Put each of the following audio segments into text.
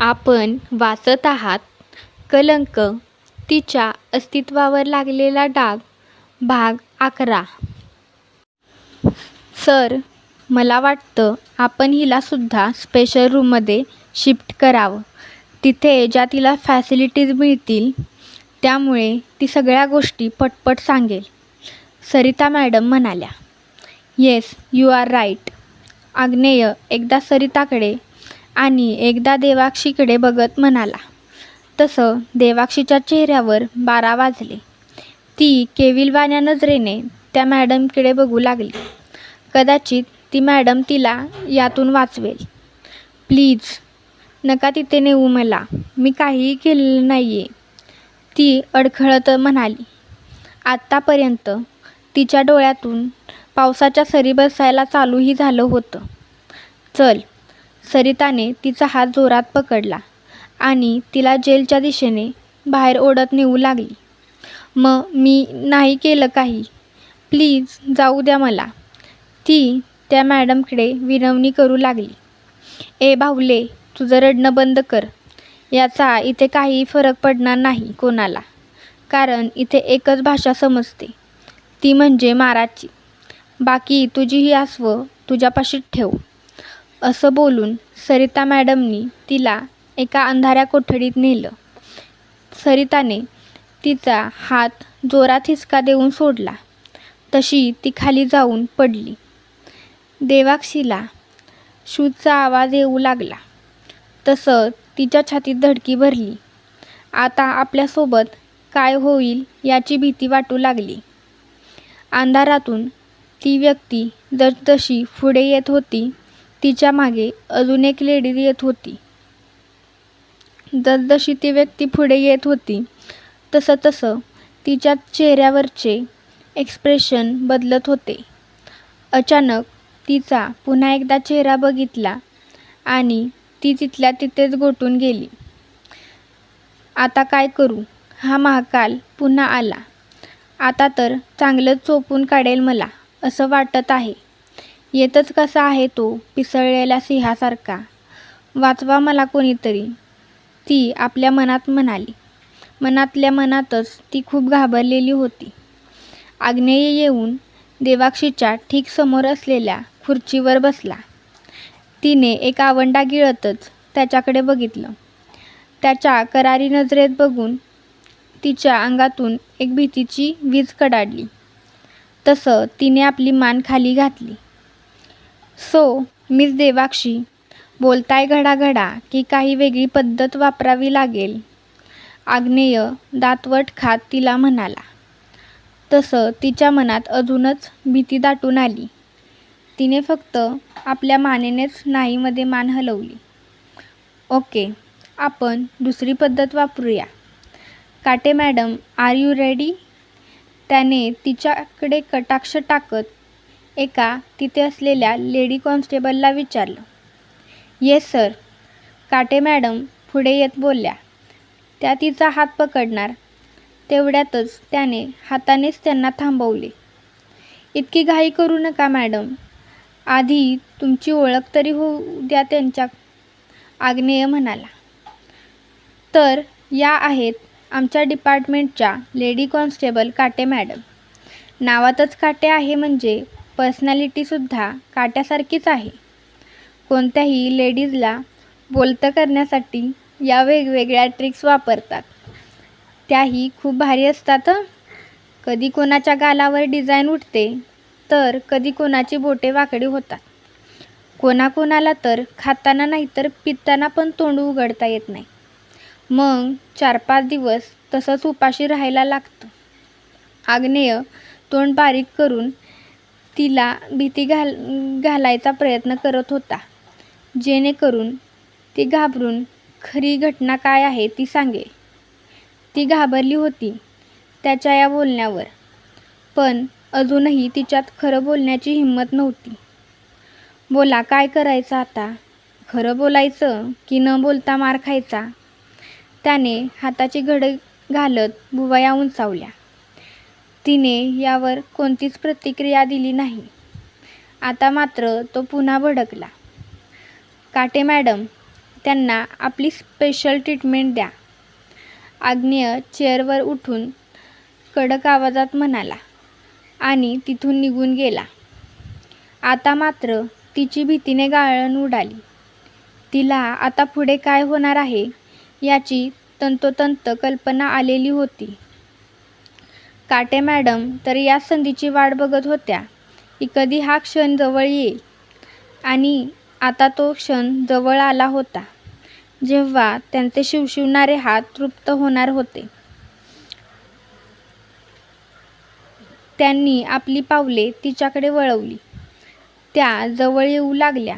आपण वाचत आहात कलंक तिच्या अस्तित्वावर लागलेला डाग भाग अकरा. सर मला वाटतं आपण हिलासुद्धा स्पेशल रूममध्ये शिफ्ट करावं. तिथे ज्या तिला फॅसिलिटीज मिळतील त्यामुळे ती सगळ्या गोष्टी पटपट सांगेल. सरिता मॅडम म्हणाल्या. येस यू आर राईट आग्नेय एकदा सरिताकडे आणि एकदा देवाक्षीकडे बघत म्हणाला तसं देवाक्षीच्या चेहऱ्यावर बारा वाजले. ती केविलवाण्या नजरेने त्या मॅडमकडे बघू लागली. कदाचित ती मॅडम तिला यातून वाचवेल. प्लीज नका तिथे नेऊ मला. मी काहीही केलेलं नाही आहे ती अडखळत म्हणाली. आत्तापर्यंत तिच्या डोळ्यातून पावसाच्या सरी बसायला चालूही झालं होतं. चल सरिताने तिचा हात जोरात पकडला आणि तिला जेलच्या दिशेने बाहेर ओढत नेऊ लागली. मग मी नाही केलं काही? प्लीज जाऊ द्या मला. ती त्या मॅडमकडे विनवणी करू लागली. ए बाहुले तुझं रडणं बंद कर. याचा इथे काही फरक पडणार नाही कोणाला कारण इथे एकच भाषा समजते. ती म्हणजे माराची. बाकी तुझी ही आसवं तुझ्यापाशीच ठेव. असं बोलून सरिता मॅडमनी तिला एका अंधाऱ्या कोठडीत नेलं. सरिताने तिचा हात जोरात हिसका देऊन सोडला. तशी ती खाली जाऊन पडली. देवाक्षीला शूजचा आवाज येऊ लागला. तसं तिच्या छातीत धडकी भरली. आता आपल्यासोबत काय होईल याची भीती वाटू लागली. अंधारातून ती व्यक्ती जसजशी पुढे येत होती तिच्यामागे अजून एक लेडीज येत होती. जसजशी ती व्यक्ती पुढे येत होती. तसं तसं तिच्या चेहऱ्यावरचे एक्सप्रेशन बदलत होते. अचानक तिचा पुन्हा एकदा चेहरा बघितला आणि ती तिथल्या तिथेच गोठून गेली. आता काय करू? हा महाकाल पुन्हा आला. आता तर चांगलंच चोपून काढेल मला असं वाटत आहे. येतच कसा आहे तो पिसळलेल्या सिंहासारखा. वाचवा मला कोणीतरी. ती आपल्या मनात म्हणाली. मनातल्या मनातच ती खूप घाबरलेली होती. आग्नेय येऊन देवाक्षीच्या ठीक समोर असलेल्या खुर्चीवर बसला. तिने एक आवंडा गिळतच त्याच्याकडे बघितलं. त्याच्या करारी नजरेत बघून तिच्या अंगातून एक भीतीची वीज कडाडली. तसं तिने आपली मान खाली घातली. सो मिस देवाक्षी बोलताय घडाघडा की काही वेगळी पद्धत वापरावी लागेल. आग्नेय दातवट खात तिला म्हणाला. तसं तिच्या मनात अजूनच भीती दाटून आली. तिने फक्त आपल्या मानेनेच नाहीमध्ये मान हलवली. ओके आपण दुसरी पद्धत वापरूया. काटे मॅडम आर यू रेडी? त्याने तिच्याकडे कटाक्ष टाकत एका तिथे असलेल्या लेडी कॉन्स्टेबलला विचारलं. Yes sir. काटे मॅडम पुढे येत बोलल्या. त्या तिचा हात पकडणार. तेवढ्यातच त्याने हातानेच त्यांना थांबवले. इतकी घाई करू नका मॅडम. आधी तुमची ओळख तरी होऊ द्या त्यांच्या आग्नेय म्हणाला. तर या आहेत आमच्या डिपार्टमेंटच्या लेडी कॉन्स्टेबल काटे मॅडम. नावातच काटे आहे म्हणजे पर्सनॅलिटीसुद्धा काट्यासारखीच आहे. कोणत्याही लेडीजला बोलतं करण्यासाठी या वेगवेगळ्या ट्रिक्स वापरतात. त्याही खूप भारी असतात कधी कोणाच्या गालावर डिझाईन उठते तर कधी कोणाची बोटे वाकडी होतात. कोणाकोणाला तर खाताना नाही तर पिताना पण तोंड उघडता येत नाही. मग चार पाच दिवस तसंच उपाशी राहायला लागतं. आग्नेय तोंड बारीक करून तिला भीती घाल घालायचा प्रयत्न करत होता. जेणेकरून ती घाबरून खरी घटना काय आहे ती सांगेल. ती घाबरली होती त्याच्या या बोलण्यावर. पण अजूनही तिच्यात खरं बोलण्याची हिंमत नव्हती. बोला काय करायचं आता? खरं बोलायचं की न बोलता मार खायचा? त्याने हाताची घड घालत भुवया उंचावल्या. तिने यावर कोणतीच प्रतिक्रिया दिली नाही. आता मात्र तो पुन्हा भडकला. काटे मॅडम त्यांना आपली स्पेशल ट्रीटमेंट द्या. आग्नेय चेअरवर उठून कडक आवाजात म्हणाला आणि तिथून निघून गेला. आता मात्र तिची भीतीने गाळण उडाली. तिला आता पुढे काय होणार आहे? याची तंतोतंत कल्पना आलेली होती. काटे मॅडम तर या संधीची वाट बघत होत्या. की कधी हा क्षण जवळ येईल? आणि आता तो क्षण जवळ आला होता. जेव्हा त्यांचे शिवशिवणारे हात तृप्त होणार होते. त्यांनी आपली पावले तिच्याकडे वळवली. त्या जवळ येऊ लागल्या.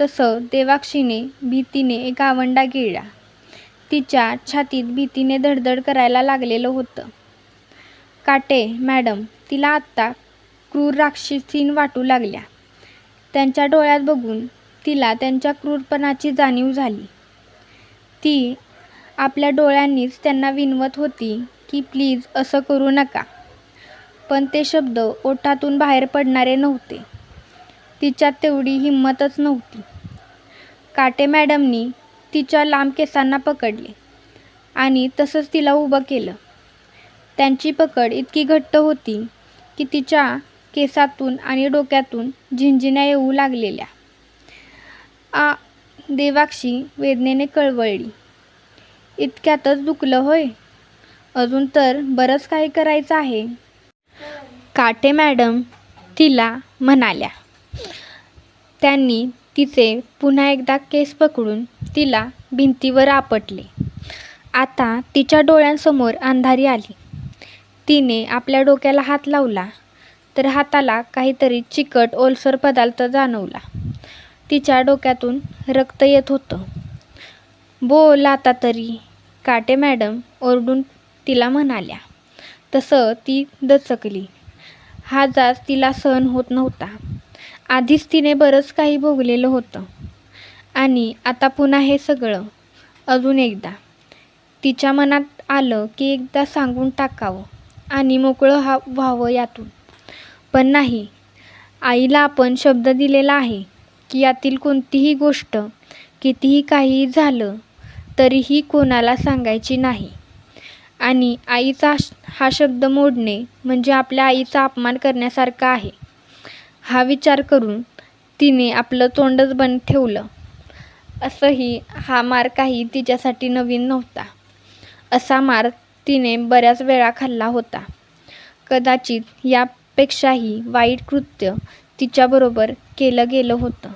तसं देवाक्षीने भीतीने एक आवंडा गिळला. तिच्या छातीत भीतीने धडधड करायला लागलेलं होतं. काटे मॅडम तिला आत्ता क्रूर राक्षसीन वाटू लागल्या. त्यांच्या डोळ्यात बघून तिला त्यांच्या क्रूरपणाची जाणीव झाली. ती आपल्या डोळ्यांनीच त्यांना विनवत होती की प्लीज असं करू नका. पण ते शब्द ओठातून बाहेर पडणारे नव्हते. तिच्यात तेवढी हिंमतच नव्हती. काटे मॅडमनी तिच्या लांब केसांना पकडले आणि तसंच तिला उभं केलं. त्यांची पकड इतकी घट्ट होती की तिच्या केसातून आणि डोक्यातून झिंझिण्या येऊ लागलेल्या. आ देवाक्षी वेदनेने कळवळली. इतक्यातच दुखलं होय? अजून तर बरंच काही करायचं आहे. काटे मॅडम तिला म्हणाल्या. त्यांनी तिचे पुन्हा एकदा केस पकडून तिला भिंतीवर आपटले. आता तिच्या डोळ्यांसमोर अंधारी आली. तिने आपल्या डोक्याला हात लावला तर हाताला काहीतरी चिकट ओलसर पदार्थ जाणवला. तिच्या डोक्यातून रक्त येत होतं. बोल आता तरी काटे मॅडम ओरडून तिला म्हणाल्या. तसं ती दचकली. हा जाच तिला सहन होत नव्हता. आधीच तिने बरंच काही भोगलेलं होतं. आणि आता पुन्हा हे सगळं अजून एकदा. तिच्या मनात आलं की एकदा सांगून टाकावं. आणि मोकळं हा व्हावं यातून. पण नाही. आईला आपण शब्द दिलेला आहे की यातील कोणतीही गोष्ट कितीही काही झालं तरीही कोणाला सांगायची नाही. आणि आईचा हा शब्द मोडणे म्हणजे आपल्या आईचा अपमान करण्यासारखा आहे. हा विचार करून तिने आपलं तोंडच बंद ठेवलं. असंही हा मार काही तिच्यासाठी नवीन नव्हता. असा मार तिने बऱ्याच वेळा खाल्ला होता. कदाचित यापेक्षाही वाईट कृत्य तिच्याबरोबर केलं गेलं होतं.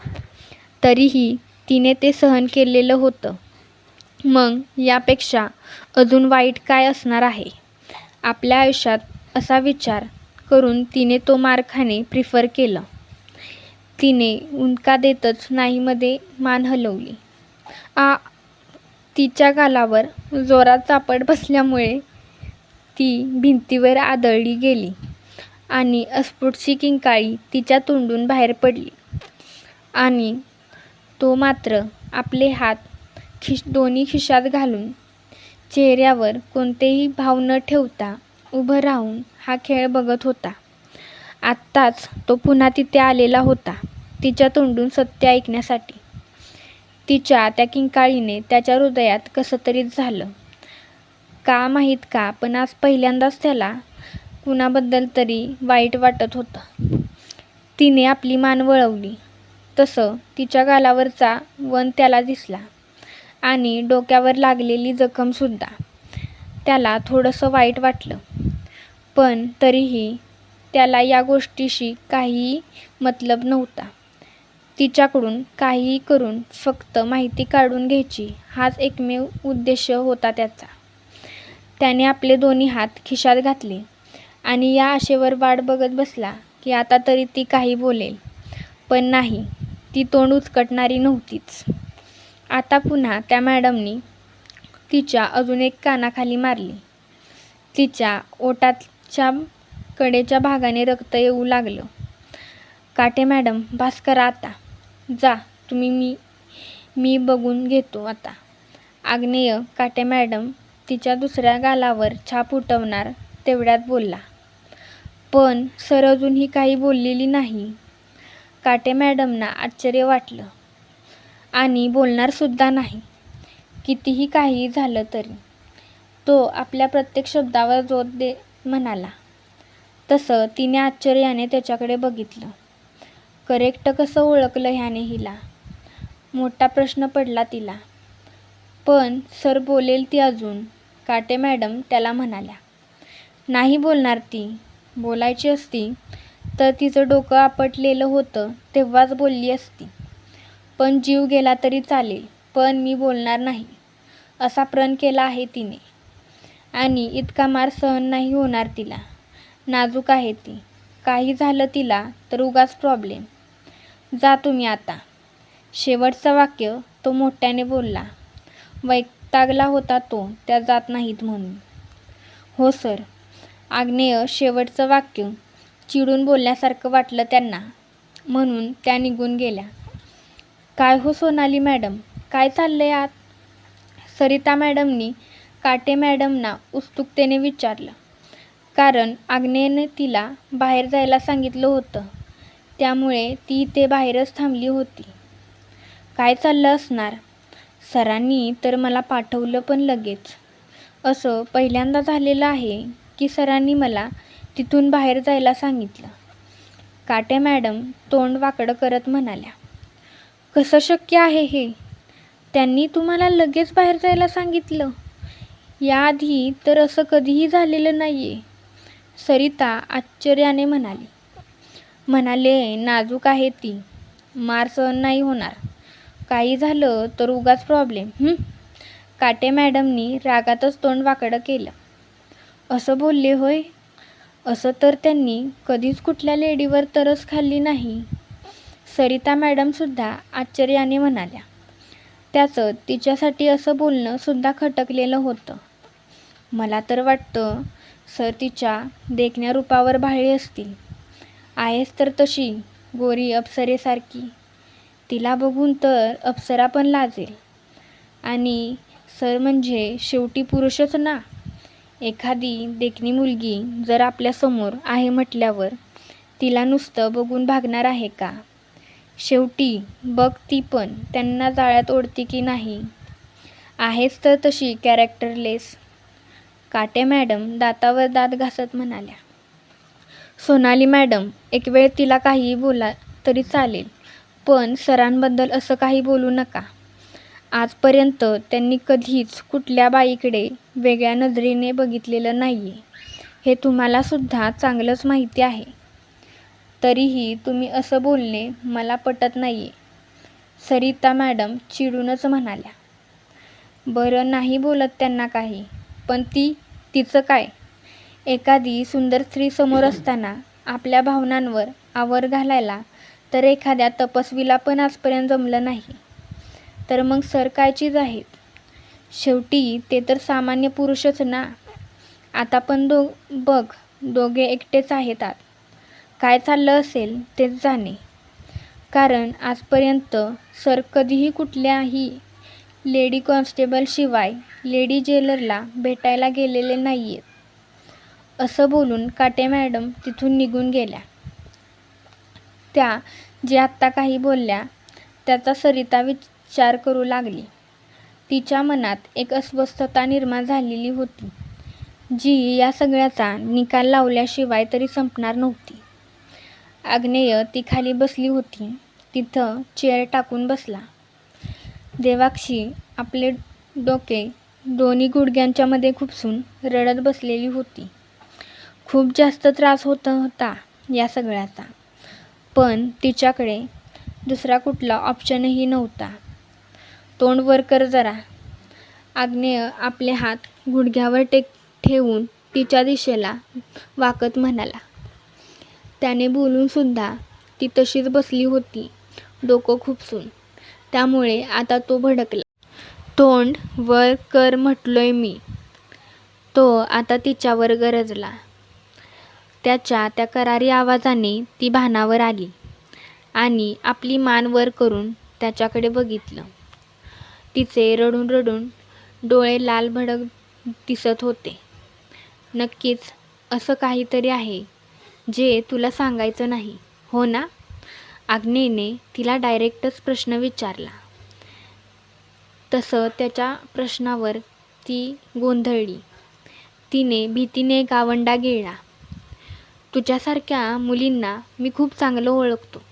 तरीही तिने ते सहन केलेलं होतं. मग यापेक्षा अजून वाईट काय असणार आहे? आपल्या आयुष्यात असा विचार करून तिने तो मार खाणे प्रिफर केलं. तिने उंका देतच नाहीमध्ये मान हलवली. आ तिच्या गालावर जोरात चापट बसल्यामुळे ती भिंतीवर आदळली गेली आणि अस्फुटशी किंकाळी तिच्या तोंडून बाहेर पडली. आणि तो मात्र आपले हात खिश दोन्ही खिशात घालून चेहऱ्यावर कोणतेही भाव न ठेवता उभं राहून हा खेळ बघत होता. आत्ताच तो पुन्हा तिथे आलेला होता तिच्या तोंडून सत्य ऐकण्यासाठी. तिच्या त्या किंकाळीने त्याच्या हृदयात कसं तरी झालं. का माहीत का पण आज पहिल्यांदाच त्याला कुणाबद्दल तरी वाईट वाटत होतं. तिने आपली मान वळवली. तसं तिच्या गालावरचा वन त्याला दिसला आणि डोक्यावर लागलेली जखमसुद्धा त्याला थोडंसं वाईट वाटलं. पण तरीही त्याला या गोष्टीशी काहीही मतलब नव्हता. तिच्याकडून काहीही करून फक्त माहिती काढून घ्यायची हाच एकमेव उद्देश होता त्याचा. त्याने आपले दोन्ही हात खिशात घातले आणि या आशेवर वाट बघत बसला की आता तरी ती काही बोलेल पण नाही ती तोंड उचकटणारी नव्हतीच. आता पुन्हा त्या मॅडमनी तिच्या अजून एक कानाखाली मारली. तिच्या ओटाच्या कडेच्या भागाने रक्त येऊ लागलं. काटे मॅडम भास्कर आता जा तुम्ही मी मी बघून घेतो आता. आग्नेय काटे मॅडम तिच्या दुसऱ्या गालावर छाप उठवणार तेवढ्यात बोलला. पण सर अजूनही काही बोललेली नाही. काटे मॅडमना आश्चर्य वाटलं. आणि बोलणारसुद्धा नाही. कितीही काही झालं तरी. तो आपल्या प्रत्येक शब्दावर जोर दे म्हणाला. तसं तिने आश्चर्याने त्याच्याकडे बघितलं. करेक्ट कसं ओळखलं ह्याने हिला? मोठा प्रश्न पडला तिला. पण सर बोलेल ती अजून. काटे मॅडम त्याला म्हणाल्या. नाही बोलणार ती. बोलायची असती तर तिचं डोकं आपटलेलं होतं तेव्हाच बोलली असती. पण जीव गेला तरी चालेल पण मी बोलणार नाही. असा प्रण केला आहे तिने. आणि इतका मार सहन नाही होणार तिला. नाजूक आहे ती. काही झालं तिला तर उगाच प्रॉब्लेम जा तुम्ही आता. शेवटचं वाक्य तो मोठ्याने बोलला. वैतागला होता तो त्या जात नाहीत म्हणून. हो सर. आग्नेय शेवटचं वाक्य चिडून बोलण्यासारखं वाटलं त्यांना. म्हणून त्या निघून गेल्या. काय हो सोनाली मॅडम? काय चाललंय आत? सरिता मॅडमनी काटे मॅडमना उत्सुकतेने विचारलं. कारण आग्नेयने तिला बाहेर जायला सांगितलं होतं. त्यामुळे ती ते बाहेरच थांबली होती. काय चाललं असणार? सरांनी तर मला पाठवलं पण लगेच. असं पहिल्यांदा झालेलं आहे की सरांनी मला तिथून बाहेर जायला सांगितलं. काटे मॅडम तोंड वाकडं करत म्हणाल्या. कसं शक्य आहे हे? त्यांनी तुम्हाला लगेच बाहेर जायला सांगितलं? याआधी तर असं कधीही झालेलं नाही आहे सरिता आश्चर्याने म्हणाली. म्हणाले नाजूक आहे ती. मार सहन नाही होणार. काही झालं तर उगाच प्रॉब्लेम काटे मॅडमनी रागातच तोंड वाकडं केलं. असं बोलले होय? असं तर त्यांनी कधीच कुठल्या लेडीवर तरस खाल्ली नाही. सरिता मॅडमसुद्धा आश्चर्याने म्हणाल्या. त्याचं तिच्यासाठी असं बोलणंसुद्धा खटकलेलं होतं. मला तर वाटतं सर तिच्या देखण्या रूपावर भाळली असतील. आहेस तर तशी गोरी अप्सरेसारखी. तिला बघून तर अप्सरा पण लाजेल. आणि सर म्हणजे शेवटी पुरुषच ना? एखादी देखणी मुलगी जर आपल्यासमोर आहे म्हटल्यावर तिला नुसतं बघून भागणार आहे का? शेवटी बघ ती पण त्यांना जाळ्यात ओढती की नाही? आहेच तर तशी कॅरेक्टरलेस काटे मॅडम दातावर दात घासत म्हणाल्या. सोनाली मॅडम एक वेळ तिला काहीही बोला तरी चालेल पण सरांबद्दल असं काही बोलू नका. आजपर्यंत त्यांनी कधीच कुठल्या बाईकडे वेगळ्या नजरेने बघितलेलं नाही आहे हे तुम्हालासुद्धा चांगलंच माहिती आहे. तरीही तुम्ही असं बोलणे मला पटत नाही आहे सरिता मॅडम चिडूनच म्हणाल्या. बरं नाही बोलत त्यांना काही पण ती तिचं काय? एखादी सुंदर स्त्री समोर असताना आपल्या भावनांवर आवर घालायला तर एखाद्या तपस्वीला पण आजपर्यंत जमलं नाही. तर मग सर काय चीज आहेत? शेवटी ते तर सामान्य पुरुषच ना. आता पण दो बघ दोघे एकटेच आहेत आत काय चाललं असेल तेच जाणे. कारण आजपर्यंत सर कधीही कुठल्याही लेडी कॉन्स्टेबलशिवाय लेडी जेलरला भेटायला गेलेले नाही आहेत असं बोलून काटे मॅडम तिथून निघून गेल्या. त्या जे आत्ता काही बोलल्या त्याचा सरिता विचार करू लागली. तिच्या मनात एक अस्वस्थता निर्माण झालेली होती जी या सगळ्याचा निकाल लावल्याशिवाय तरी संपणार नव्हती. आग्नेय ती खाली बसली होती तिथं चेअर टाकून बसला. देवाक्षी आपले डोके दोन्ही गुडघ्यांच्यामध्ये खुपसून रडत बसलेली होती. खूप जास्त त्रास होत होता या सगळ्याचा. पण तिच्याकडे दुसरा कुठला ऑप्शनही नव्हता. तोंड वर कर जरा. आग्नेय आपले हात गुडघ्यावर टेक ठेवून तिच्या दिशेला वाकत म्हणाला. त्याने बोलूनसुद्धा ती तशीच बसली होती डोकं खुपसून. त्यामुळे आता तो भडकला. तोंड वर कर म्हटलोय मी. तो आता तिच्यावर गरजला. त्याच्या त्या करारी आवाजाने ती भानावर आली आणि आपली मान वर करून त्याच्याकडे बघितलं तिचे रडून रडून डोळे लाल भडक दिसत होते नक्कीच असं काहीतरी आहे जे तुला सांगायचं नाही हो ना आग्नेयने तिला डायरेक्टच प्रश्न विचारला तसं त्याच्या प्रश्नावर ती गोंधळली. तिने भीतीने गावंडा गिळला. तुझ्यासारख्या मुलींना मी खूप चांगलं ओळखतो.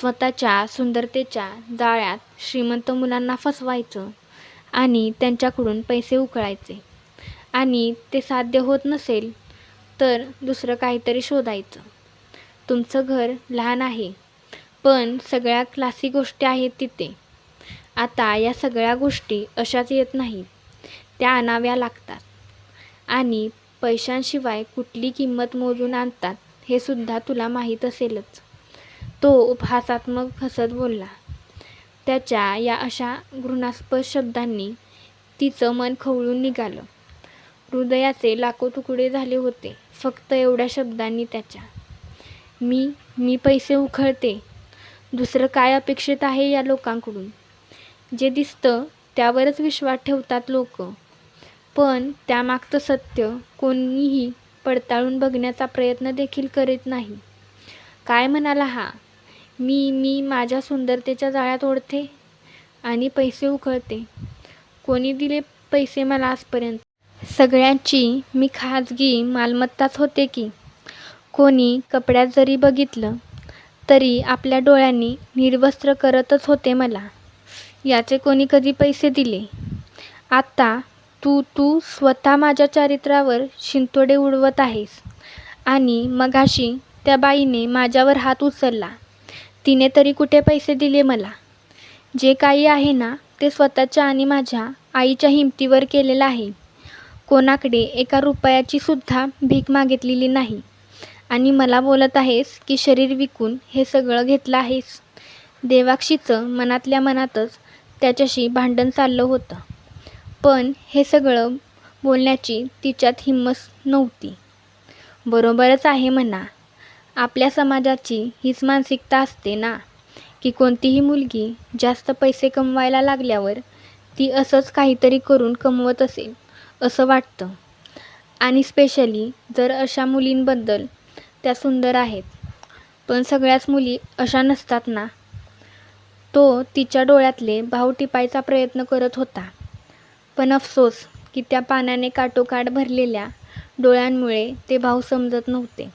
स्वतःच्या सुंदरतेच्या जाळ्यात श्रीमंत मुलांना फसवायचं आणि त्यांच्याकडून पैसे उकळायचे आणि ते साध्य होत नसेल तर दुसरं काहीतरी शोधायचं. तुमचं घर लहान आहे पण सगळ्या क्लासी गोष्टी आहेत तिथे. आता या सगळ्या गोष्टी अशाच येत नाहीत. त्या आणाव्या लागतात आणि पैशांशिवाय कुठली किंमत मोजून आणतात हे सुद्धा तुला माहीत असेलच. तो उपहासात्मक हसत बोलला. त्याच्या या अशा घृणास्पद शब्दांनी तिचं मन खवळून निघालं. हृदयाचे लाखो तुकडे झाले होते फक्त एवढ्या शब्दांनी त्याच्या. मी मी पैसे उखळते दुसरं काय अपेक्षित आहे या लोकांकडून? जे दिसतं त्यावरच विश्वास ठेवतात लोकं. पण त्यामागचं सत्य कोणीही पडताळून बघण्याचा प्रयत्न देखील करीत नाही. काय म्हणाला हा? मी मी माझ्या सुंदरतेच्या जाळ्यात ओढते आणि पैसे उकळते. कोणी दिले पैसे मला आजपर्यंत? सगळ्यांची मी खाजगी मालमत्ताच होते की. कोणी कपड्यात जरी बघितलं तरी आपल्या डोळ्यांनी निर्वस्त्र करतच होते मला. याचे कोणी कधी पैसे दिले? आत्ता तू तू स्वतः माझ्या चारित्र्यावर शिंतोडे उडवत आहेस आणि मगाशी त्या बाईने माझ्यावर हात उचलला तिने तरी कुठे पैसे दिले मला? जे काही आहे ना ते स्वतःच्या आणि माझ्या आईच्या हिमतीवर केलेलं आहे. कोणाकडे एका रुपयाची सुद्धा भीक मागितलेली नाही आणि मला बोलत आहेस की शरीर विकून हे सगळं घेतलं आहेस? देवाक्षीचं मनातल्या मनातच त्याच्याशी भांडण चाललं होतं. पण हे सगळं बोलण्याची तिच्यात हिंमत नव्हती. बरोबरच आहे म्हणा. आपल्या समाजाची हीच मानसिकता असते ना की कोणतीही मुलगी जास्त पैसे कमवायला लागल्यावर ती असंच काहीतरी करून कमवत असेल असं वाटतं आणि स्पेशली जर अशा मुलींबद्दल त्या सुंदर आहेत. पण सगळ्याच मुली अशा नसतात ना. तो तिच्या डोळ्यातले भाव टिपायचा प्रयत्न करत होता. पण अफसोस की त्या पाण्याने काठोकाठ भरलेल्या डोळ्यांमुळे ते भाव समजत नव्हते.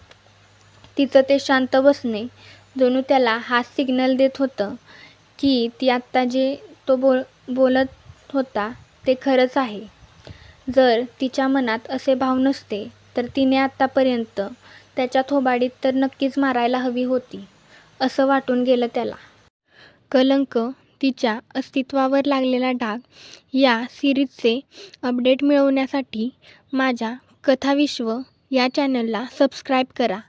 तिचं ते शांत बसणे जणू त्याला हाच सिग्नल देत होतं की ती आत्ता जे तो बोल बोलत होता ते खरंच आहे. जर तिच्या मनात असे भाव नसते तर तिने आत्तापर्यंत त्याच्या थोबाडीत तर नक्कीच मारायला हवी होती असं वाटून गेलं त्याला. कलंक तिच्या अस्तित्वावर लागलेला डाग या सिरीजचे अपडेट मिळवण्यासाठी माझ्या कथाविश्व या चॅनलला सबस्क्राईब करा.